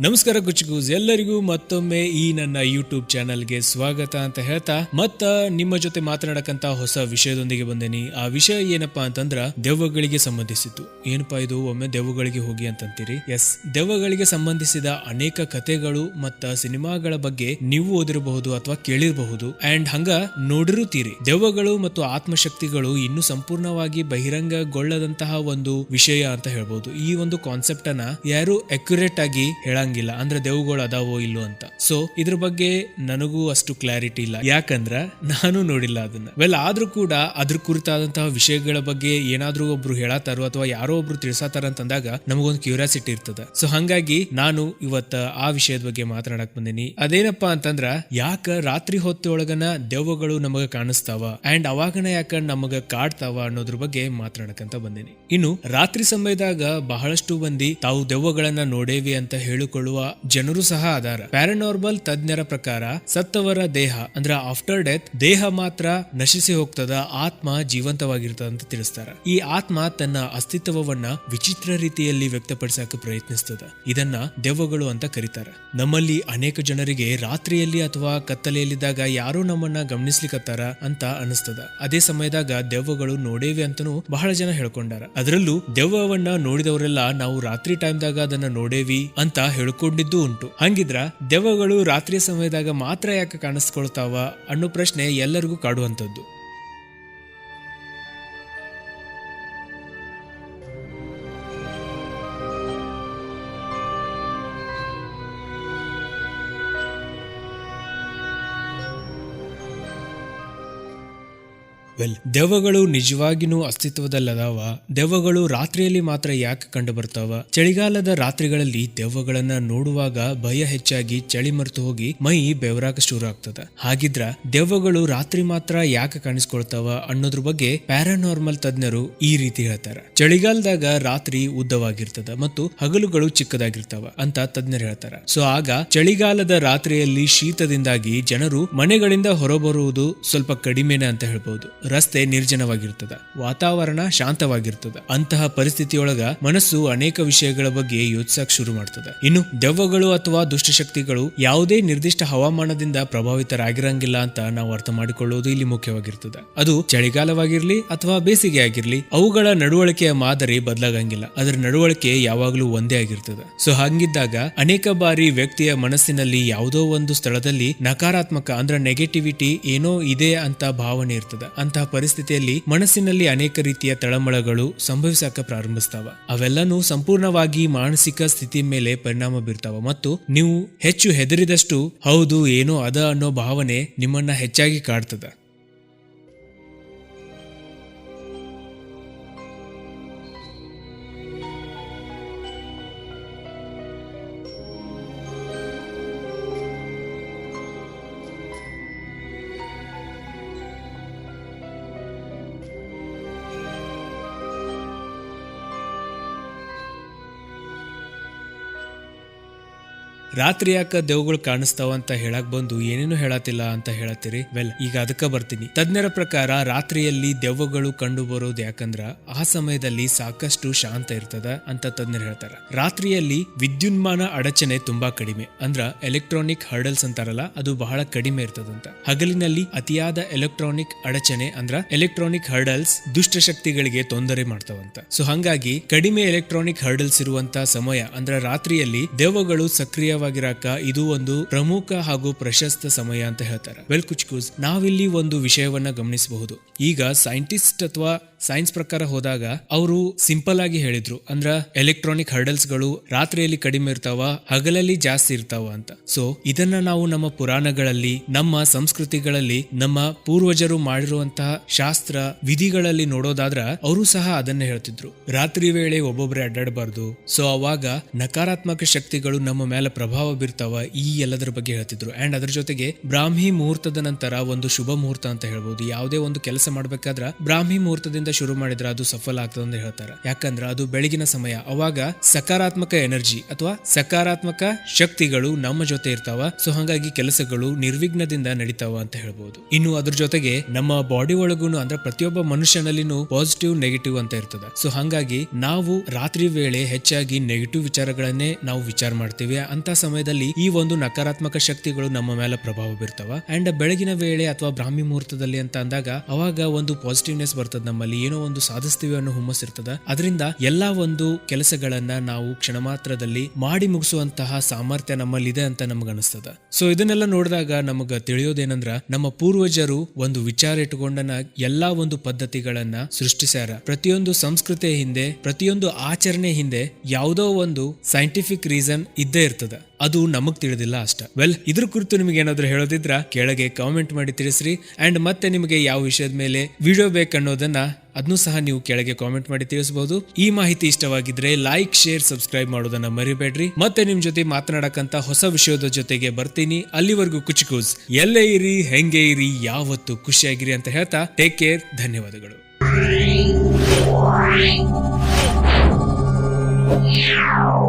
ನಮಸ್ಕಾರ ಗುಚ್ಗೂಸ್ ಎಲ್ಲರಿಗೂ ಮತ್ತೊಮ್ಮೆ ಈ ನನ್ನ ಯೂಟ್ಯೂಬ್ ಚಾನಲ್ಗೆ ಸ್ವಾಗತ ಅಂತ ಹೇಳ್ತಾ, ಮತ್ತ ನಿಮ್ಮ ಜೊತೆ ಮಾತನಾಡಕಂತ ಹೊಸ ವಿಷಯದೊಂದಿಗೆ ಬಂದೇನಿ. ಆ ವಿಷಯ ಏನಪ್ಪಾ ಅಂತಂದ್ರ, ದೆವ್ವಗಳಿಗೆ ಸಂಬಂಧಿಸಿತ್ತು ಏನಪ್ಪಾ ಇದು? ಒಮ್ಮೆ ದೆವ್ವಗಳಿಗೆ ಹೋಗಿ ಅಂತಂತೀರಿ? ಎಸ್ ದೆವ್ವಗಳಿಗೆ ಸಂಬಂಧಿಸಿದ ಅನೇಕ ಕಥೆಗಳು ಮತ್ತ ಸಿನಿಮಾಗಳ ಬಗ್ಗೆ ನೀವು ಓದಿರಬಹುದು ಅಥವಾ ಕೇಳಿರಬಹುದು. ಅಂಡ್ ಹಂಗ ನೋಡಿರುತ್ತೀರಿ. ದೆವ್ವಗಳು ಮತ್ತು ಆತ್ಮಶಕ್ತಿಗಳು ಇನ್ನು ಸಂಪೂರ್ಣವಾಗಿ ಬಹಿರಂಗಗೊಳ್ಳದಂತಹ ಒಂದು ವಿಷಯ ಅಂತ ಹೇಳ್ಬಹುದು ಈ ಒಂದು ಕಾನ್ಸೆಪ್ಟ್ ಅನ್ನ ಯಾರು ಅಕ್ಯುರೇಟ್ ಆಗಿ ಹೇಳಂಗಿಲ್ಲ ಅಂದ್ರೆ ದೆವ್ವಗಳು ಅದಾವೋ ಇಲ್ಲೋ ಅಂತ. ಸೊ ಇದ್ರ ಬಗ್ಗೆ ನನಗೂ ಅಷ್ಟು ಕ್ಲಾರಿಟಿ ಇಲ್ಲ. ಯಾಕಂದ್ರ ನಾನು ನೋಡಿಲ್ಲ ಅದನ್ನ. ವೆಲ್ ಆದ್ರೂ ಕೂಡ ಅದ್ರ ಕುರಿತಾದಂತಹ ವಿಷಯಗಳ ಬಗ್ಗೆ ಏನಾದ್ರೂ ಒಬ್ರು ಹೇಳತ್ತಾರೋ ಅಥವಾ ಯಾರೋ ಒಬ್ರು ಅಂತ ಅಂತಂದಾಗ ನಮಗೊಂದು ಕ್ಯೂರಿಯಾಸಿಟಿ ಇರ್ತದ. ಸೊ ಹಂಗಾಗಿ ನಾನು ಇವತ್ತ ಆ ವಿಷಯದ ಬಗ್ಗೆ ಮಾತನಾಡಕ್ ಬಂದಿನಿ. ಅದೇನಪ್ಪಾ ಅಂತಂದ್ರ, ಯಾಕ ರಾತ್ರಿ ಹೊತ್ತೊಳಗನ ದೆವ್ವಗಳು ನಮಗ ಕಾಣಿಸ್ತಾವ ಅಂಡ್ ಅವಾಗನ ಯಾಕ ನಮಗ ಕಾಡ್ತಾವ ಅನ್ನೋದ್ರ ಬಗ್ಗೆ ಮಾತನಾಡಕಂತ ಬಂದಿನಿ. ಇನ್ನು, ರಾತ್ರಿ ಸಮಯದಾಗ ಬಹಳಷ್ಟು ಮಂದಿ ತಾವು ದೆವ್ವಗಳನ್ನ ನೋಡೇವಿ ಅಂತ ಹೇಳಿಕೊಳ್ಳುವ ಜನರು ಸಹ ಅದಾರ. ಪ್ಯಾರನಾರ್ಮಲ್ ತಜ್ಞರ ಪ್ರಕಾರ ಸತ್ತವರ ದೇಹ, ಅಂದ್ರ ಆಫ್ಟರ್ ಡೆತ್ ದೇಹ ಮಾತ್ರ ನಶಿಸಿ ಹೋಗ್ತದ, ಆತ್ಮ ಜೀವಂತವಾಗಿರ್ತದ ಅಂತ ತಿಳಿಸ್ತಾರ. ಈ ಆತ್ಮ ತನ್ನ ಅಸ್ತಿತ್ವವನ್ನ ವಿಚಿತ್ರ ರೀತಿಯಲ್ಲಿ ವ್ಯಕ್ತಪಡಿಸಕ್ಕೆ ಪ್ರಯತ್ನಿಸ್ತದ. ಇದನ್ನ ದೆವ್ವಗಳು ಅಂತ ಕರೀತಾರೆ. ನಮ್ಮಲ್ಲಿ ಅನೇಕ ಜನರಿಗೆ ರಾತ್ರಿಯಲ್ಲಿ ಅಥವಾ ಕತ್ತಲೆಯಲ್ಲಿದ್ದಾಗ ಯಾರು ನಮ್ಮನ್ನ ಗಮನಿಸ್ಲಿಕ್ಕತ್ತಾರ ಅಂತ ಅನಿಸ್ತದ ಅದೇ ಸಮಯದಾಗ ದೆವ್ವಗಳು ನೋಡೇವೆ ಅಂತನೂ ಬಹಳ ಜನ ಹೇಳ್ಕೊಂಡಾರ. ಅದರಲ್ಲೂ ದೆವ್ವವನ್ನ ನೋಡಿದವರೆಲ್ಲ ನಾವು ರಾತ್ರಿ ಟೈಮ್ದಾಗ ಅದನ್ನ ನೋಡೇವಿ ಅಂತ ಹೇಳ್ಕೊಂಡಿದ್ದು ಉಂಟು. ಹಂಗಿದ್ರ ದೆವ್ವಗಳು ರಾತ್ರಿ ಸಮಯದಾಗ ಮಾತ್ರ ಯಾಕೆ ಕಾಣಿಸ್ಕೊಳ್ತಾವ ಅನ್ನೋ ಪ್ರಶ್ನೆ ಎಲ್ಲರಿಗೂ ಕಾಡುವಂತದ್ದು ವೆಲ್ ದೆವ್ವಗಳು ನಿಜವಾಗಿನೂ ಅಸ್ತಿತ್ವದಲ್ಲದಾವ. ದೆವ್ವಗಳು ರಾತ್ರಿಯಲ್ಲಿ ಮಾತ್ರ ಯಾಕೆ ಕಂಡು ಬರ್ತಾವ ಚಳಿಗಾಲದ ರಾತ್ರಿಗಳಲ್ಲಿ ದೆವ್ವಗಳನ್ನ ನೋಡುವಾಗ ಭಯ ಹೆಚ್ಚಾಗಿ ಚಳಿ ಮರೆತು ಹೋಗಿ ಮೈ ಬೆವರಾಕ ಶುರು ಆಗ್ತದ ಹಾಗಿದ್ರ ದೆವ್ವಗಳು ರಾತ್ರಿ ಮಾತ್ರ ಯಾಕೆ ಕಾಣಿಸ್ಕೊಳ್ತಾವ ಅನ್ನೋದ್ರ ಬಗ್ಗೆ ಪ್ಯಾರಾನಾರ್ಮಲ್ ತಜ್ಞರು ಈ ರೀತಿ ಹೇಳ್ತಾರ. ಚಳಿಗಾಲದಾಗ ರಾತ್ರಿ ಉದ್ದವಾಗಿರ್ತದ ಮತ್ತು ಹಗಲುಗಳು ಚಿಕ್ಕದಾಗಿರ್ತಾವ ಅಂತ ತಜ್ಞರು ಹೇಳ್ತಾರ. ಸೊ ಆಗ ಚಳಿಗಾಲದ ರಾತ್ರಿಯಲ್ಲಿ ಶೀತದಿಂದಾಗಿ ಜನರು ಮನೆಗಳಿಂದ ಹೊರಬರುವುದು ಸ್ವಲ್ಪ ಕಡಿಮೆನೆ ಅಂತ ಹೇಳ್ಬಹುದು ರಸ್ತೆ ನಿರ್ಜನವಾಗಿರ್ತದ, ವಾತಾವರಣ ಶಾಂತವಾಗಿರ್ತದ. ಅಂತಹ ಪರಿಸ್ಥಿತಿಯೊಳಗ ಮನಸ್ಸು ಅನೇಕ ವಿಷಯಗಳ ಬಗ್ಗೆ ಯೋಚಿಸಕ್ ಶುರು ಮಾಡ್ತದೆ. ಇನ್ನು ದೆವ್ವಗಳು ಅಥವಾ ದುಷ್ಟಶಕ್ತಿಗಳು ಯಾವುದೇ ನಿರ್ದಿಷ್ಟ ಹವಾಮಾನದಿಂದ ಪ್ರಭಾವಿತರಾಗಿರಂಗಿಲ್ಲ ಅಂತ ನಾವು ಅರ್ಥ ಮಾಡಿಕೊಳ್ಳುವುದು ಇಲ್ಲಿ ಮುಖ್ಯವಾಗಿರ್ತದೆ. ಅದು ಚಳಿಗಾಲವಾಗಿರ್ಲಿ ಅಥವಾ ಬೇಸಿಗೆ ಆಗಿರ್ಲಿ, ಅವುಗಳ ನಡವಳಿಕೆಯ ಮಾದರಿ ಬದಲಾಗಂಗಿಲ್ಲ. ಅದರ ನಡವಳಿಕೆ ಯಾವಾಗಲೂ ಒಂದೇ ಆಗಿರ್ತದೆ. ಸೊ ಹಂಗಿದ್ದಾಗ ಅನೇಕ ಬಾರಿ ವ್ಯಕ್ತಿಯ ಮನಸ್ಸಿನಲ್ಲಿ ಯಾವುದೋ ಒಂದು ಸ್ಥಳದಲ್ಲಿ ನಕಾರಾತ್ಮಕ ಅಂದ್ರೆ ನೆಗೆಟಿವಿಟಿ ಏನೋ ಇದೆ ಅಂತ ಭಾವನೆ ಇರ್ತದ. ಅಂತಹ ಪರಿಸ್ಥಿತಿಯಲ್ಲಿ ಮನಸ್ಸಿನಲ್ಲಿ ಅನೇಕ ರೀತಿಯ ತಳಮಳಗಳು ಸಂಭವಿಸಕ ಪ್ರಾರಂಭಿಸ್ತಾವ. ಅವೆಲ್ಲನೂ ಸಂಪೂರ್ಣವಾಗಿ ಮಾನಸಿಕ ಸ್ಥಿತಿ ಮೇಲೆ ಪರಿಣಾಮ ಬೀರ್ತಾವ ಮತ್ತು ನೀವು ಹೆಚ್ಚು ಹೆದರಿದಷ್ಟು ಹೌದು, ಏನೋ ಅದ ಅನ್ನೋ ಭಾವನೆ ನಿಮ್ಮನ್ನ ಹೆಚ್ಚಾಗಿ ಕಾಡ್ತದ. ರಾತ್ರಿ ಯಾಕ ದೆವ್ಗಳು ಕಾಣಿಸ್ತಾವ ಅಂತ ಹೇಳಕ್ ಬಂದು ಏನೇನು ಹೇಳತ್ತಿಲ್ಲ ಅಂತ ಹೇಳತ್ತೀರಿ? ವೆಲ್, ಈಗ ಅದಕ್ಕ ಬರ್ತೀನಿ. ತಜ್ಞರ ಪ್ರಕಾರ ರಾತ್ರಿಯಲ್ಲಿ ದೆವ್ವಗಳು ಕಂಡು ಬರೋದು ಯಾಕಂದ್ರ ಆ ಸಮಯದಲ್ಲಿ ಸಾಕಷ್ಟು ಶಾಂತ ಇರ್ತದ ಅಂತ ತಜ್ಞರು ಹೇಳ್ತಾರ. ರಾತ್ರಿಯಲ್ಲಿ ವಿದ್ಯುನ್ಮಾನ ಅಡಚಣೆ ತುಂಬಾ ಕಡಿಮೆ. ಅಂದ್ರ ಎಲೆಕ್ಟ್ರಾನಿಕ್ ಹರ್ಡಲ್ಸ್ ಅಂತಾರಲ್ಲ, ಅದು ಬಹಳ ಕಡಿಮೆ ಇರ್ತದಂತ. ಹಗಲಿನಲ್ಲಿ ಅತಿಯಾದ ಎಲೆಕ್ಟ್ರಾನಿಕ್ ಅಡಚಣೆ ಅಂದ್ರ ಎಲೆಕ್ಟ್ರಾನಿಕ್ ಹರ್ಡಲ್ಸ್ ದುಷ್ಟಶಕ್ತಿಗಳಿಗೆ ತೊಂದರೆ ಮಾಡ್ತಾವಂತ. ಸೊ ಹಂಗಾಗಿ ಕಡಿಮೆ ಎಲೆಕ್ಟ್ರಾನಿಕ್ ಹರ್ಡಲ್ಸ್ ಇರುವಂತ ಸಮಯ ಅಂದ್ರ ರಾತ್ರಿಯಲ್ಲಿ ದೆವ್ವಗಳು ಸಕ್ರಿಯವಾಗಿರಾಕ ಇದು ಒಂದು ಪ್ರಮುಖ ಹಾಗೂ ಪ್ರಶಸ್ತ ಸಮಯ ಅಂತ ಹೇಳ್ತಾರೆ. ವೆಲ್ ಕುಚ್ಕೂಸ್ ನಾವಿಲ್ಲಿ ಒಂದು ವಿಷಯವನ್ನ ಗಮನಿಸಬಹುದು. ಈಗ ಸೈಂಟಿಸ್ಟ್ ಅಥವಾ ಸೈನ್ಸ್ ಪ್ರಕಾರ ಹೋದಾಗ ಅವರು ಸಿಂಪಲ್ ಆಗಿ ಹೇಳಿದ್ರು. ಅಂದ್ರ ಎಲೆಕ್ಟ್ರಾನಿಕ್ ಹರ್ಡಲ್ಸ್ಗಳು ರಾತ್ರಿಯಲ್ಲಿ ಕಡಿಮೆ ಇರ್ತಾವ, ಹಗಲಲ್ಲಿ ಜಾಸ್ತಿ ಇರ್ತಾವ ಅಂತ. ಸೊ ಇದನ್ನ ನಾವು ನಮ್ಮ ಪುರಾಣಗಳಲ್ಲಿ, ನಮ್ಮ ಸಂಸ್ಕೃತಿಗಳಲ್ಲಿ, ನಮ್ಮ ಪೂರ್ವಜರು ಮಾಡಿರುವಂತಹ ಶಾಸ್ತ್ರ ವಿಧಿಗಳಲ್ಲಿ ನೋಡೋದಾದ್ರ ಅವರು ಸಹ ಅದನ್ನ ಹೇಳ್ತಿದ್ರು. ರಾತ್ರಿ ವೇಳೆ ಒಬ್ಬೊಬ್ಬರೇ ಅಡ್ಡಾಡಬಾರ್ದು. ಸೊ ಅವಾಗ ನಕಾರಾತ್ಮಕ ಶಕ್ತಿಗಳು ನಮ್ಮ ಮೇಲೆ ಪ್ರಭಾವ ಪ್ರಭಾವ ಬೀರ್ತಾವ ಈ ಎಲ್ಲದರ ಬಗ್ಗೆ ಹೇಳ್ತಿದ್ರು. ಅಂಡ್ ಅದ್ರ ಜೊತೆಗೆ ಬ್ರಾಹ್ಮಿ ಮುಹೂರ್ತದ ನಂತರ ಒಂದು ಶುಭ ಮುಹೂರ್ತ ಅಂತ ಹೇಳ್ಬೋದು. ಯಾವುದೇ ಒಂದು ಕೆಲಸ ಮಾಡ್ಬೇಕಾದ್ರ ಬ್ರಾಹ್ಮಿ ಮುಹೂರ್ತದಿಂದ ಶುರು ಮಾಡಿದ್ರೆ ಅದು ಸಫಲ ಆಗ್ತದೆ ಅಂತ ಹೇಳ್ತಾರೆ. ಯಾಕಂದ್ರೆ ಅದು ಬೆಳಗಿನ ಸಮಯ. ಅವಾಗ ಸಕಾರಾತ್ಮಕ ಎನರ್ಜಿ ಅಥವಾ ಸಕಾರಾತ್ಮಕ ಶಕ್ತಿಗಳು ನಮ್ಮ ಜೊತೆ ಇರ್ತಾವ. ಸೊ ಹಾಗಾಗಿ ಕೆಲಸಗಳು ನಿರ್ವಿಘ್ನದಿಂದ ನಡೀತಾವ ಅಂತ ಹೇಳ್ಬೋದು. ಇನ್ನು ಅದ್ರ ಜೊತೆಗೆ ನಮ್ಮ ಬಾಡಿ ಒಳಗೂ ಅಂದ್ರೆ ಪ್ರತಿಯೊಬ್ಬ ಮನುಷ್ಯನಲ್ಲಿನೂ ಪಾಸಿಟಿವ್ ನೆಗೆಟಿವ್ ಅಂತ ಇರ್ತದೆ. ಸೊ ಹಾಗಾಗಿ ನಾವು ರಾತ್ರಿ ವೇಳೆ ಹೆಚ್ಚಾಗಿ ನೆಗೆಟಿವ್ ವಿಚಾರಗಳನ್ನೇ ನಾವು ವಿಚಾರ ಮಾಡ್ತೀವಿ ಅಂತ ಸಮಯದಲ್ಲಿ ಈ ಒಂದು ನಕಾರಾತ್ಮಕ ಶಕ್ತಿಗಳು ನಮ್ಮ ಮೇಲೆ ಪ್ರಭಾವ ಬೀರ್ತಾವ. ಅಂಡ್ ಬೆಳಗಿನ ವೇಳೆ ಅಥವಾ ಬ್ರಾಹ್ಮಿ ಮುಹೂರ್ತದಲ್ಲಿ ಅಂತ ಅಂದಾಗ ಅವಾಗ ಒಂದು ಪಾಸಿಟಿವ್ನೆಸ್ ಬರ್ತದ ನಮ್ಮಲ್ಲಿ, ಏನೋ ಒಂದು ಸಾಧಿಸ್ತೀವಿ ಅನ್ನೋ ಹುಮ್ಮಸ್ ಇರ್ತದ. ಅದರಿಂದ ಎಲ್ಲಾ ಒಂದು ಕೆಲಸಗಳನ್ನ ನಾವು ಕ್ಷಣ ಮಾತ್ರದಲ್ಲಿ ಮಾಡಿ ಮುಗಿಸುವಂತಹ ಸಾಮರ್ಥ್ಯ ನಮ್ಮಲ್ಲಿದೆ ಅಂತ ನಮ್ಗೆ ಅನಿಸ್ತದ. ಸೊ ಇದನ್ನೆಲ್ಲ ನೋಡಿದಾಗ ನಮಗ ತಿಳಿಯೋದೇನಂದ್ರ ನಮ್ಮ ಪೂರ್ವಜರು ಒಂದು ವಿಚಾರ ಇಟ್ಟುಕೊಂಡನ ಎಲ್ಲಾ ಒಂದು ಪದ್ಧತಿಗಳನ್ನ ಸೃಷ್ಟಿಸ್ಯಾರ. ಪ್ರತಿಯೊಂದು ಸಂಸ್ಕೃತಿಯ ಹಿಂದೆ, ಪ್ರತಿಯೊಂದು ಆಚರಣೆ ಹಿಂದೆ ಯಾವುದೋ ಒಂದು ಸೈಂಟಿಫಿಕ್ ರೀಸನ್ ಇದ್ದೇ ಇರ್ತದ. ಅದು ನಮಗ್ ತಿಳಿದಿಲ್ಲ ಅಷ್ಟ. ವೆಲ್ ಇದ್ರ ಕುರಿತು ನಿಮಗೆ ಏನಾದ್ರು ಹೇಳೋದಿದ್ರ ಕೆಳಗೆ ಕಾಮೆಂಟ್ ಮಾಡಿ ತಿಳಿಸ್ರಿ. ಅಂಡ್ ಮತ್ತೆ ನಿಮಗೆ ಯಾವ ವಿಷಯದ ಮೇಲೆ ವಿಡಿಯೋ ಬೇಕನ್ನೋದನ್ನ ಅದನ್ನು ಸಹ ನೀವು ಕೆಳಗೆ ಕಾಮೆಂಟ್ ಮಾಡಿ ತಿಳಿಸಬಹುದು ಈ ಮಾಹಿತಿ ಇಷ್ಟವಾಗಿದ್ರೆ ಲೈಕ್ ಶೇರ್ ಸಬ್ಸ್ಕ್ರೈಬ್ ಮಾಡೋದನ್ನ ಮರಿಬೇಡ್ರಿ. ಮತ್ತೆ ನಿಮ್ ಜೊತೆ ಮಾತನಾಡಕಂತ ಹೊಸ ವಿಷಯದ ಜೊತೆಗೆ ಬರ್ತೀನಿ. ಅಲ್ಲಿವರೆಗೂ ಕುಚಿಕೂಸ್ ಎಲ್ಲೇ ಇರಿ, ಹೆಂಗೆ ಇರಿ, ಯಾವತ್ತು ಖುಷಿಯಾಗಿರಿ ಅಂತ ಹೇಳ್ತಾ ಟೇಕ್ ಕೇರ್ ಧನ್ಯವಾದಗಳು. Meow.